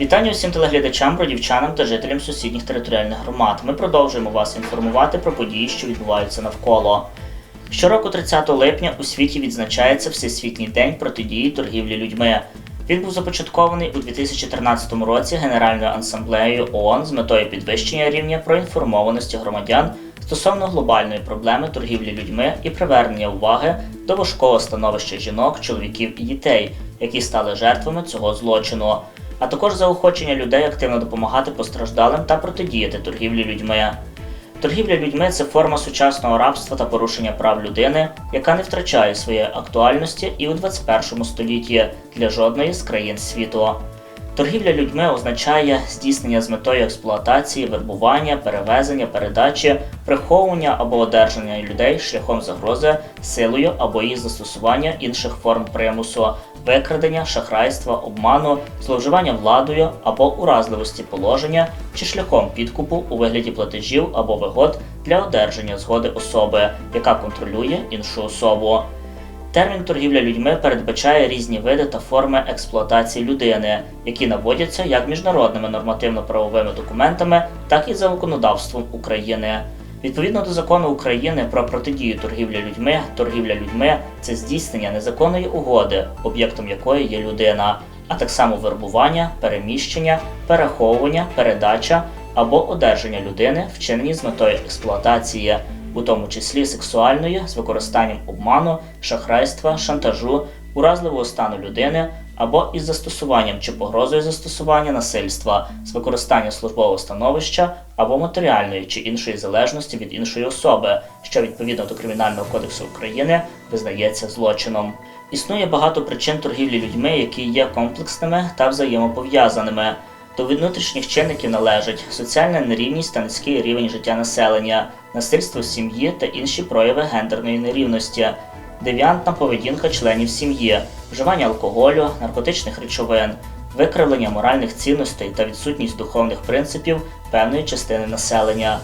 Вітання усім телеглядачам, бродівчанам та жителям сусідніх територіальних громад. Ми продовжуємо вас інформувати про події, що відбуваються навколо. Щороку 30 липня у світі відзначається Всесвітній день протидії торгівлі людьми. Він був започаткований у 2013 році Генеральною асамблеєю ООН з метою підвищення рівня проінформованості громадян стосовно глобальної проблеми торгівлі людьми і привернення уваги до важкого становища жінок, чоловіків і дітей, які стали жертвами цього злочину, а також заохочення людей активно допомагати постраждалим та протидіяти торгівлі людьми. Торгівля людьми це форма сучасного рабства та порушення прав людини, яка не втрачає своєї актуальності і у 21 столітті для жодної з країн світу. Торгівля людьми означає здійснення з метою експлуатації, вербування, перевезення, передачі, приховування або одержання людей шляхом загрози, силою або її застосування інших форм примусу, викрадення, шахрайства, обману, зловживання владою або уразливості положення чи шляхом підкупу у вигляді платежів або вигод для одержання згоди особи, яка контролює іншу особу. Термін торгівля людьми передбачає різні види та форми експлуатації людини, які наводяться як міжнародними нормативно-правовими документами, так і законодавством України. Відповідно до закону України про протидію торгівлі людьми, торгівля людьми це здійснення незаконної угоди, об'єктом якої є людина, а так само вербування, переміщення, переховування, передача або одержання людини, вчинені з метою експлуатації, у тому числі сексуальної, з використанням обману, шахрайства, шантажу, уразливого стану людини або із застосуванням чи погрозою застосування насильства, з використання службового становища або матеріальної чи іншої залежності від іншої особи, що відповідно до Кримінального кодексу України визнається злочином. Існує багато причин торгівлі людьми, які є комплексними та взаємопов'язаними. До внутрішніх чинників належать соціальна нерівність та низький рівень життя населення, насильство в сім'ї та інші прояви гендерної нерівності, девіантна поведінка членів сім'ї, вживання алкоголю, наркотичних речовин, викривлення моральних цінностей та відсутність духовних принципів певної частини населення,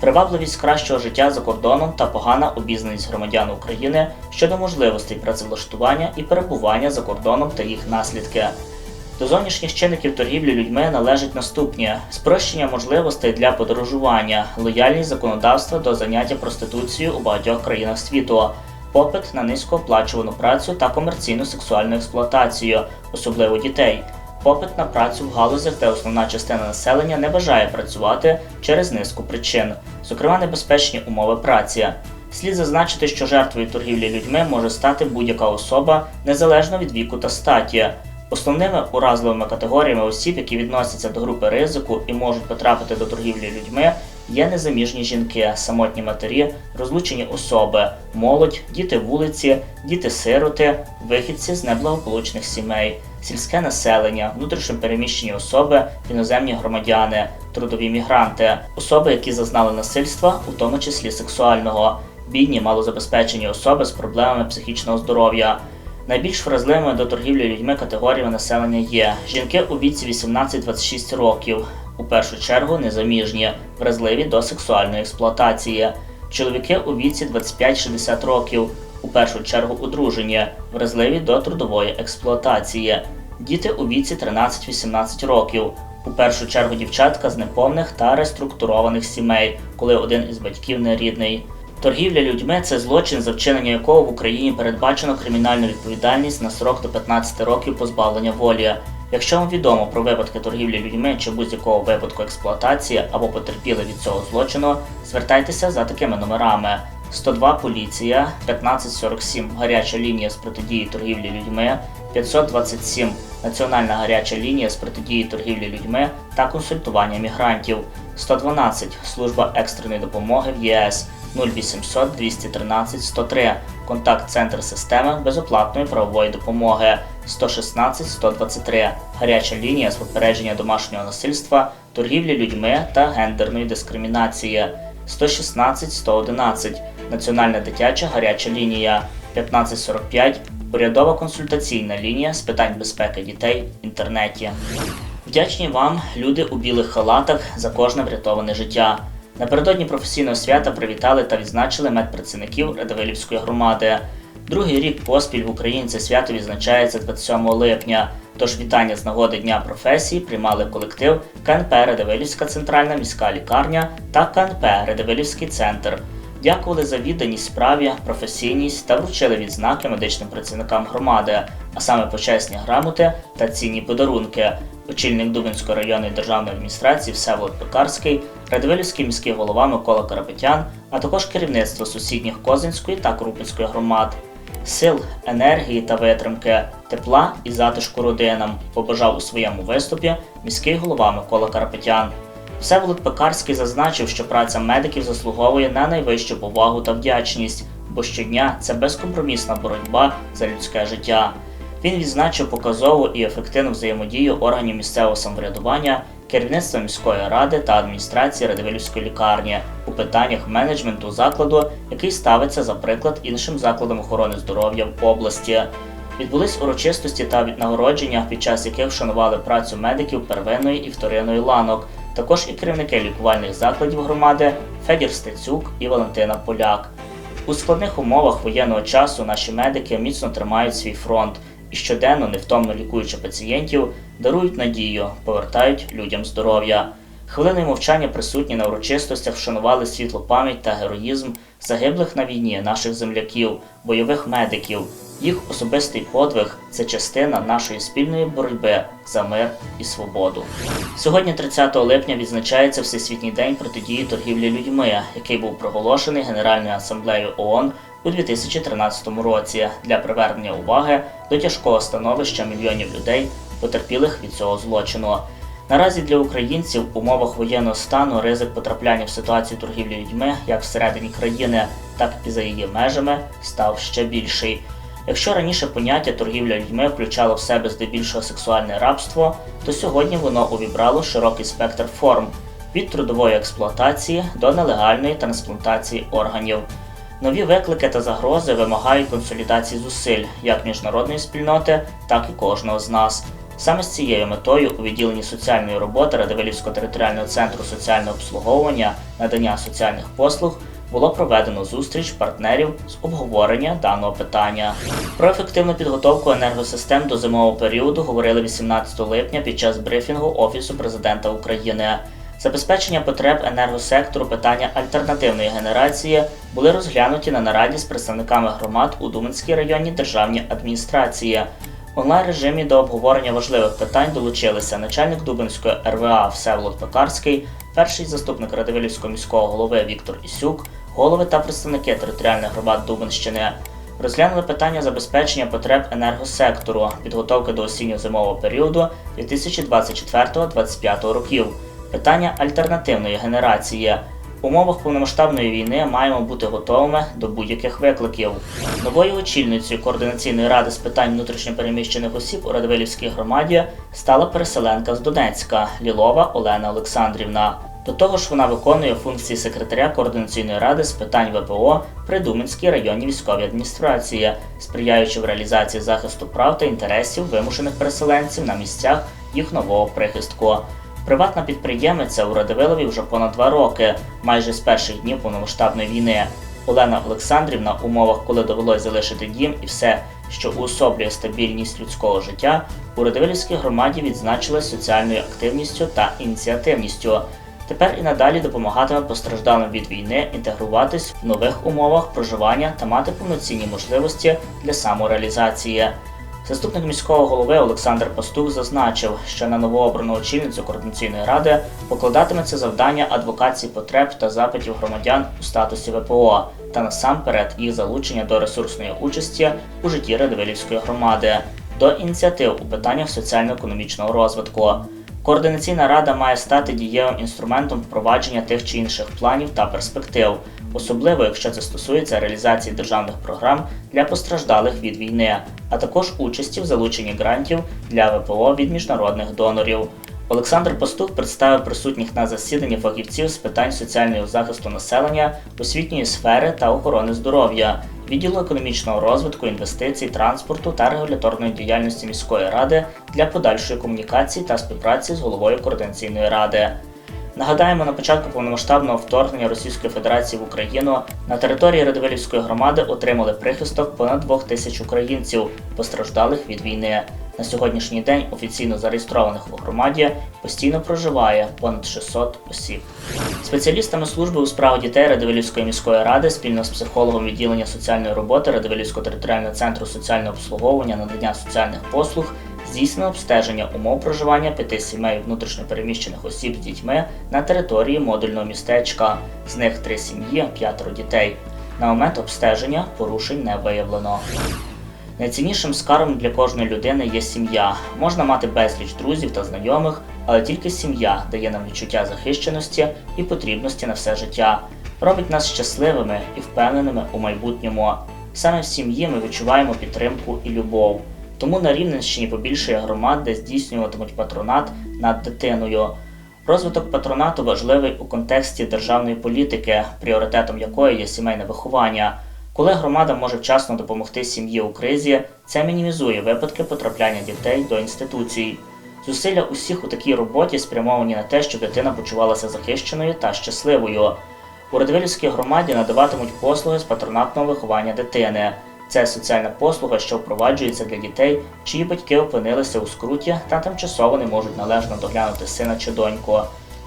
привабливість кращого життя за кордоном та погана обізнаність громадян України щодо можливостей працевлаштування і перебування за кордоном та їх наслідки. До зовнішніх чинників торгівлі людьми належать наступні: спрощення можливостей для подорожування, лояльність законодавства до заняття проституцією у багатьох країнах світу, попит на низькооплачувану працю та комерційну сексуальну експлуатацію, особливо дітей, попит на працю в галузях, де основна частина населення не бажає працювати через низку причин, зокрема небезпечні умови праці. Слід зазначити, що жертвою торгівлі людьми може стати будь-яка особа незалежно від віку та статі. Основними уразливими категоріями осіб, які відносяться до групи ризику і можуть потрапити до торгівлі людьми, є незаміжні жінки, самотні матері, розлучені особи, молодь, діти вулиці, діти-сироти, вихідці з неблагополучних сімей, сільське населення, внутрішньо переміщені особи, іноземні громадяни, трудові мігранти, особи, які зазнали насильства, у тому числі сексуального, бідні, малозабезпечені особи з проблемами психічного здоров'я. Найбільш вразливими до торгівлі людьми категоріями населення є жінки у віці 18-26 років, у першу чергу незаміжні, вразливі до сексуальної експлуатації, чоловіки у віці 25-60 років, у першу чергу одружені, вразливі до трудової експлуатації, діти у віці 13-18 років. У першу чергу дівчатка з неповних та реструктурованих сімей, коли один із батьків нерідний. Торгівля людьми це злочин, за вчинення якого в Україні передбачено кримінальну відповідальність на срок до 15 років позбавлення волі. Якщо вам відомо про випадки торгівлі людьми чи будь-якого випадку експлуатації або потерпіли від цього злочину, звертайтеся за такими номерами: 102 поліція, 1547 гаряча лінія з протидії торгівлі людьми, 527 Національна гаряча лінія з протидії торгівлі людьми та консультування мігрантів, 112 служба екстреної допомоги в ЄС. 0800 213 103, контакт-центр системи безоплатної правової допомоги. 116 123, гаряча лінія з попередження домашнього насильства, торгівлі людьми та гендерної дискримінації. 116 111, Національна дитяча гаряча лінія. 1545, урядова консультаційна лінія з питань безпеки дітей в інтернеті. Вдячні вам, люди у білих халатах, за кожне врятоване життя. Напередодні професійного свята привітали та відзначили медпрацівників Радивилівської громади. Другий рік поспіль в Україні це свято відзначається 27 липня. Тож вітання з нагоди Дня професії приймали колектив КНП Радивилівська центральна міська лікарня та КНП Радивилівський центр. Дякували за відданість справі, професійність та вручили відзнаки медичним працівникам громади, а саме почесні грамоти та цінні подарунки. Очільник Дубинської районної державної адміністрації Всеволод Пекарський, Радивилівський міський голова Микола Карапетян, а також керівництво сусідніх Козинської та Крупинської громад. Сил, енергії та витримки, тепла і затишку родинам побажав у своєму виступі міський голова Микола Карапетян. Всеволод Пекарський зазначив, що праця медиків заслуговує на найвищу повагу та вдячність, бо щодня це безкомпромісна боротьба за людське життя. Він відзначив показову і ефективну взаємодію органів місцевого самоврядування, керівництва міської ради та адміністрації Радивилівської лікарні у питаннях менеджменту закладу, який ставиться за приклад іншим закладам охорони здоров'я в області. Відбулись урочистості та нагородження, під час яких вшанували працю медиків первинної і вторинної ланок, також і керівники лікувальних закладів громади Федір Стецюк і Валентина Поляк. У складних умовах воєнного часу наші медики міцно тримають свій фронт і щоденно, невтомно лікуючи пацієнтів, дарують надію, повертають людям здоров'я. Хвилиною мовчання присутні на урочистостях вшанували світлу пам'ять та героїзм загиблих на війні наших земляків, бойових медиків. Їх особистий подвиг це частина нашої спільної боротьби за мир і свободу. Сьогодні, 30 липня, відзначається Всесвітній день протидії торгівлі людьми, який був проголошений Генеральною асамблеєю ООН у 2013 році для привернення уваги до тяжкого становища мільйонів людей, потерпілих від цього злочину. Наразі для українців в умовах воєнного стану ризик потрапляння в ситуацію торгівлі людьми як всередині країни, так і за її межами став ще більший. Якщо раніше поняття торгівля людьми включало в себе здебільшого сексуальне рабство, то сьогодні воно увібрало широкий спектр форм від трудової експлуатації до нелегальної трансплантації органів. Нові виклики та загрози вимагають консолідації зусиль як міжнародної спільноти, так і кожного з нас. Саме з цією метою у відділенні соціальної роботи Радивилівського територіального центру соціального обслуговування надання соціальних послуг було проведено зустріч партнерів з обговорення даного питання. Про ефективну підготовку енергосистем до зимового періоду говорили 18 липня під час брифінгу Офісу президента України. Забезпечення потреб енергосектору питання альтернативної генерації були розглянуті на нараді з представниками громад у Думанській районній державній адміністрації. В онлайн режимі до обговорення важливих питань долучилися начальник Дубинської РВА Всеволод Пекарський, перший заступник Радивилівського міського голови Віктор Ісюк, голови та представники територіальних громад Дубинщини. Розглянули питання забезпечення потреб енергосектору, підготовки до осінньо-зимового періоду 2024-2025 років, питання альтернативної генерації. В умовах повномасштабної війни маємо бути готовими до будь-яких викликів. Новою очільницею координаційної ради з питань внутрішньопереміщених осіб у Радивилівській громаді стала переселенка з Донецька Лілова Олена Олександрівна. До того ж, вона виконує функції секретаря координаційної ради з питань ВПО при Думанській районній військовій адміністрації, сприяючи в реалізації захисту прав та інтересів вимушених переселенців на місцях їх нового прихистку. Приватна підприємиця у Радивилові вже понад два роки, майже з перших днів повномасштабної війни. Олена Олександрівна в умовах, коли довелось залишити дім і все, що уособлює стабільність людського життя, у Радивилівській громаді відзначилась соціальною активністю та ініціативністю. Тепер і надалі допомагатиме постраждалим від війни інтегруватись в нових умовах проживання та мати повноцінні можливості для самореалізації. Заступник міського голови Олександр Пастух зазначив, що на новообрану очільницю координаційної ради покладатиметься завдання адвокації потреб та запитів громадян у статусі ВПО та насамперед їх залучення до ресурсної участі у житті Радивилівської громади, до ініціатив у питаннях соціально-економічного розвитку. Координаційна рада має стати дієвим інструментом впровадження тих чи інших планів та перспектив, особливо якщо це стосується реалізації державних програм для постраждалих від війни, а також участі в залученні грантів для ВПО від міжнародних донорів. Олександр Пастух представив присутніх на засіданні фахівців з питань соціального захисту населення, освітньої сфери та охорони здоров'я, відділу економічного розвитку, інвестицій, транспорту та регуляторної діяльності міської ради для подальшої комунікації та співпраці з головою координаційної ради. Нагадаємо, на початку повномасштабного вторгнення Російської Федерації в Україну на території Радивилівської громади отримали прихисток понад двох тисяч українців, постраждалих від війни. На сьогоднішній день офіційно зареєстрованих у громаді постійно проживає понад 600 осіб. Спеціалістами служби у справах дітей Радивилівської міської ради спільно з психологом відділення соціальної роботи Радивилівського територіального центру соціального обслуговування надання соціальних послуг здійснено обстеження умов проживання п'яти сімей внутрішньопереміщених осіб з дітьми на території модульного містечка. З них три сім'ї, п'ятеро дітей. На момент обстеження порушень не виявлено. Найціннішим скарбом для кожної людини є сім'я. Можна мати безліч друзів та знайомих, але тільки сім'я дає нам відчуття захищеності і потрібності на все життя, робить нас щасливими і впевненими у майбутньому. Саме в сім'ї ми відчуваємо підтримку і любов. Тому на Рівненщині побільшує громад, де здійснюватимуть патронат над дитиною. Розвиток патронату важливий у контексті державної політики, пріоритетом якої є сімейне виховання. Коли громада може вчасно допомогти сім'ї у кризі, це мінімізує випадки потрапляння дітей до інституцій. Зусилля усіх у такій роботі спрямовані на те, щоб дитина почувалася захищеною та щасливою. У Радивилівській громаді надаватимуть послуги з патронатного виховання дитини. Це соціальна послуга, що впроваджується для дітей, чиї батьки опинилися у скруті та тимчасово не можуть належно доглянути сина чи доньку.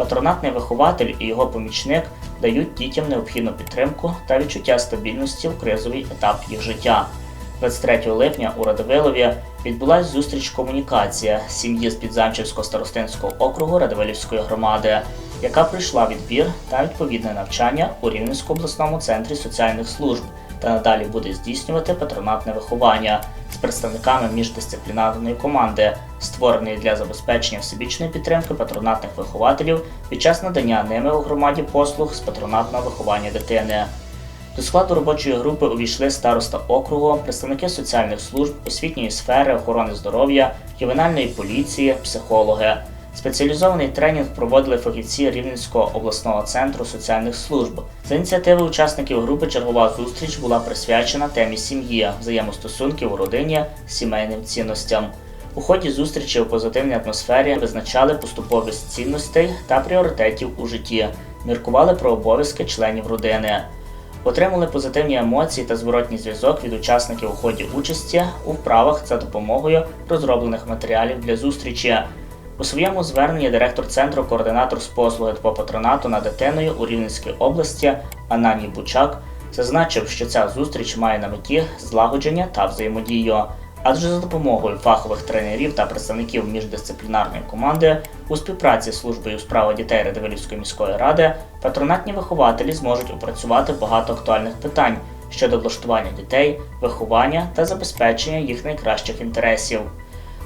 Патронатний вихователь і його помічник дають дітям необхідну підтримку та відчуття стабільності в кризовий етап їх життя. 23 липня у Радивилові відбулася зустріч комунікація сім'ї з Підзамчівського старостинського округу Радивилівської громади, яка пройшла відбір та відповідне навчання у Рівненському обласному центрі соціальних служб та надалі буде здійснювати патронатне виховання з представниками міждисциплінарної команди, створеної для забезпечення всебічної підтримки патронатних вихователів під час надання ними у громаді послуг з патронатного виховання дитини. До складу робочої групи увійшли староста округу, представники соціальних служб, освітньої сфери, охорони здоров'я, ювенальної поліції, психологи. Спеціалізований тренінг проводили фахівці Рівненського обласного центру соціальних служб. За ініціативи учасників групи чергова зустріч була присвячена темі сім'ї, взаємостосунків у родині, сімейним цінностям. У ході зустрічі у позитивній атмосфері визначали поступовість цінностей та пріоритетів у житті, міркували про обов'язки членів родини. Отримали позитивні емоції та зворотній зв'язок від учасників у ході участі у вправах за допомогою розроблених матеріалів для зустрічі. У своєму зверненні директор центру, координатор з послуги по патронату над дитиною у Рівненській області Ананій Бучак зазначив, що ця зустріч має на меті злагодження та взаємодію. Адже за допомогою фахових тренерів та представників міждисциплінарної команди у співпраці з службою у справах дітей Радивилівської міської ради патронатні вихователі зможуть опрацювати багато актуальних питань щодо влаштування дітей, виховання та забезпечення їх найкращих інтересів.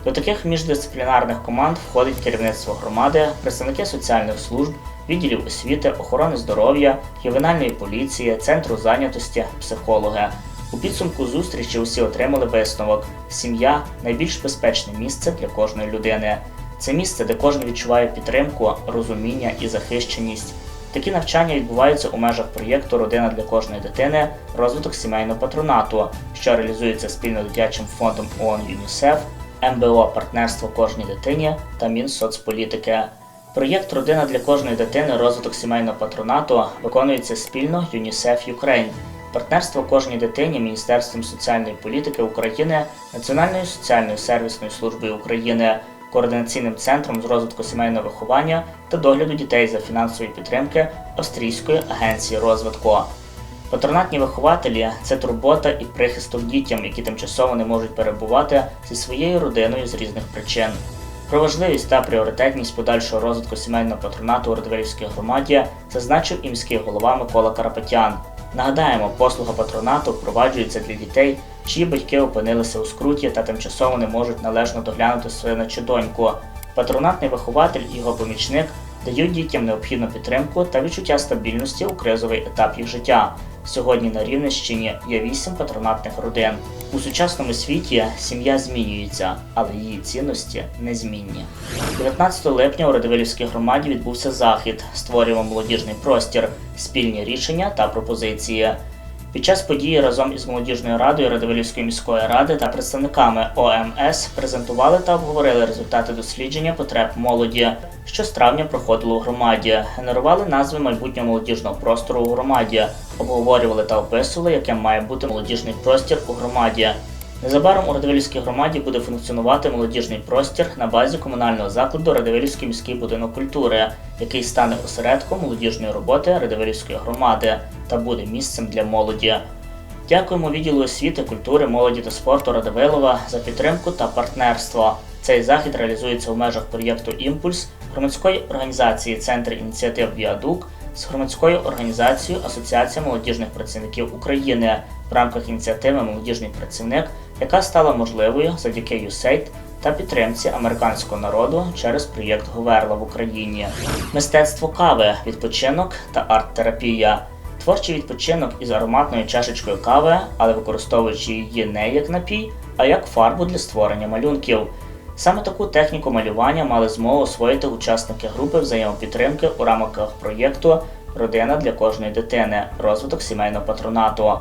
До таких міждисциплінарних команд входить керівництво громади, представники соціальних служб, відділів освіти, охорони здоров'я, ювенальної поліції, центру зайнятості, психологи. У підсумку зустрічі усі отримали висновок: сім'я найбільш безпечне місце для кожної людини. Це місце, де кожен відчуває підтримку, розуміння і захищеність. Такі навчання відбуваються у межах проєкту Родина для кожної дитини, розвиток сімейного патронату, що реалізується спільно дитячим фондом ООН ЮНІСЕФ, МБО Партнерство кожній дитині та Мінсоцполітики. Проєкт Родина для кожної дитини, розвиток сімейного патронату виконується спільно ЮНІСЕФ Юкрейн. Партнерство кожній дитині Міністерством соціальної політики України, Національною соціальною сервісною службою України, координаційним центром з розвитку сімейного виховання та догляду дітей за фінансової підтримки Австрійської агенції розвитку. Патронатні вихователі це турбота і прихисток дітям, які тимчасово не можуть перебувати зі своєю родиною з різних причин. Про важливість та пріоритетність подальшого розвитку сімейного патронату у Радивилівській громаді зазначив і міський голова Микола Карапетян. Нагадаємо, послуга патронату впроваджується для дітей, чиї батьки опинилися у скруті та тимчасово не можуть належно доглянути сина чи доньку. Патронатний вихователь і його помічник дають дітям необхідну підтримку та відчуття стабільності у кризовий етап їх життя. Сьогодні на Рівненщині є вісім патронатних родин. У сучасному світі сім'я змінюється, але її цінності незмінні. 19 липня у Радивилівській громаді відбувся захід. Створюємо молодіжний простір, спільні рішення та пропозиції. Під час події разом із молодіжною радою Радивилівської міської ради та представниками ОМС презентували та обговорили результати дослідження потреб молоді, що з травня проходило у громаді, генерували назви майбутнього молодіжного простору у громаді, обговорювали та описували, яким має бути молодіжний простір у громаді. Незабаром у Радивилівській громаді буде функціонувати молодіжний простір на базі комунального закладу Радивилівський міський будинок культури, який стане осередком молодіжної роботи Радивилівської громади та буде місцем для молоді. Дякуємо відділу освіти, культури, молоді та спорту Радивилова за підтримку та партнерство. Цей захід реалізується у межах проєкту Імпульс громадської організації Центр ініціатив Віадук з громадською організацією Асоціація молодіжних працівників України в рамках ініціативи Молодіжний працівник, яка стала можливою завдяки USAID та підтримці американського народу через проєкт Говерла в Україні. Мистецтво кави, відпочинок та арт-терапія. Творчий відпочинок із ароматною чашечкою кави, але використовуючи її не як напій, а як фарбу для створення малюнків. Саме таку техніку малювання мали змогу освоїти учасники групи взаємопідтримки у рамках проєкту Родина для кожної дитини. Розвиток сімейного патронату.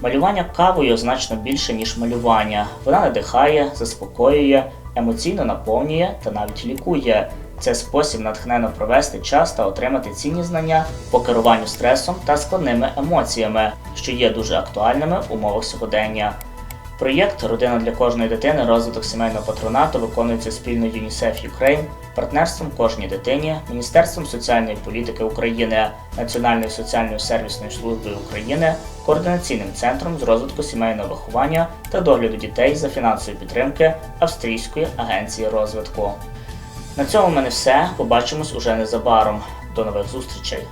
Малювання кавою значно більше, ніж малювання. Вона надихає, заспокоює, емоційно наповнює та навіть лікує. Це спосіб натхненно провести час та отримати цінні знання по керуванню стресом та складними емоціями, що є дуже актуальними в умовах сьогодення. Проєкт Родина для кожної дитини розвиток сімейного патронату виконується спільно UNICEF Ukraine, партнерством кожній дитині, Міністерством соціальної політики України, Національною соціальною сервісною службою України, координаційним центром з розвитку сімейного виховання та догляду дітей за фінансової підтримки Австрійської агенції розвитку. На цьому в мене все. Побачимось уже незабаром. До нових зустрічей!